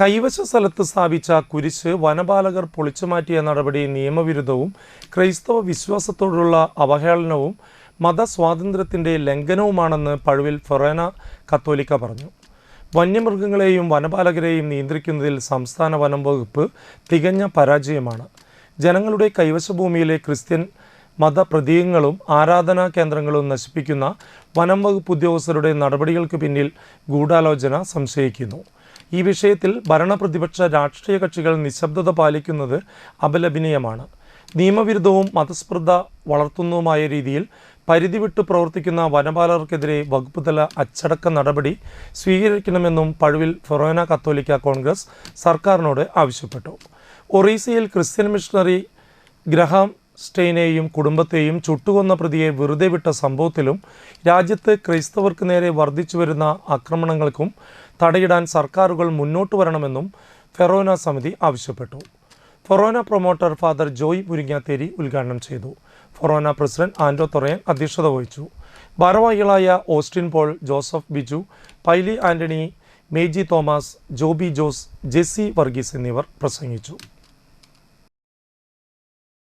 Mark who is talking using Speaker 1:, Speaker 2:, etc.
Speaker 1: കൈവശ സ്ഥലത്ത് സ്ഥാപിച്ച കുരിശ് വനപാലകർ പൊളിച്ചുമാറ്റിയ നടപടി നിയമവിരുദ്ധവും ക്രൈസ്തവ വിശ്വാസത്തോടുള്ള അവഹേളനവും മതസ്വാതന്ത്ര്യത്തിന്റെ ലംഘനവുമാണെന്ന് പഴുവിൽ ഫൊറേന കത്തോലിക്ക പറഞ്ഞു. വന്യമൃഗങ്ങളെയും വനപാലകരെയും നിയന്ത്രിക്കുന്നതിൽ സംസ്ഥാന വനം വകുപ്പ് തികഞ്ഞ പരാജയമാണ്. ജനങ്ങളുടെ കൈവശഭൂമിയിലെ ക്രിസ്ത്യൻ മതപ്രതീകങ്ങളും ആരാധനാ കേന്ദ്രങ്ങളും നശിപ്പിക്കുന്ന വനം വകുപ്പ് ഉദ്യോഗസ്ഥരുടെ നടപടികൾക്ക് പിന്നിൽ ഗൂഢാലോചന സംശയിക്കുന്നു. ഈ വിഷയത്തിൽ ഭരണപ്രതിപക്ഷ രാഷ്ട്രീയ കക്ഷികൾ നിശബ്ദത പാലിക്കുന്നത് അപലപനീയമാണ്. നിയമവിരുദ്ധവും മതസ്പൃദ്ധ വളർത്തുന്നതുമായ രീതിയിൽ പരിധിവിട്ട് പ്രവർത്തിക്കുന്ന വനപാലകർക്കെതിരെ വകുപ്പുതല അച്ചടക്ക നടപടി സ്വീകരിക്കണമെന്നും പഴുവിൽ ഫൊറോന കത്തോലിക്ക കോൺഗ്രസ് സർക്കാരിനോട് ആവശ്യപ്പെട്ടു. ഒറീസയിൽ ക്രിസ്ത്യൻ മിഷണറി ഗ്രഹാം സ്റ്റെയിനെയും കുടുംബത്തെയും ചുട്ടുകൊന്ന പ്രതിയെ വെറുതെ വിട്ട സംഭവത്തിലും രാജ്യത്ത് ക്രൈസ്തവർക്ക് നേരെ വർദ്ധിച്ചു വരുന്ന ആക്രമണങ്ങൾക്കും തടയിടാൻ സർക്കാരുകൾ മുന്നോട്ട് വരണമെന്നും ഫെറോന സമിതി ആവശ്യപ്പെട്ടു. ഫൊറോന പ്രൊമോട്ടർ ഫാദർ ജോയ് മുരിങ്ങാത്തേരി ഉദ്ഘാടനം ചെയ്തു. ഫൊറോന പ്രസിഡന്റ് ആൻഡോ തൊറയൻ അധ്യക്ഷത വഹിച്ചു. ഭാരവാഹികളായ ഓസ്റ്റിൻ പോൾ ജോസഫ് ബിജു പൈലി ആന്റണി മേജി തോമസ് ജോബി ജോസ് ജെസ്സി വർഗീസ് എന്നിവർ പ്രസംഗിച്ചു.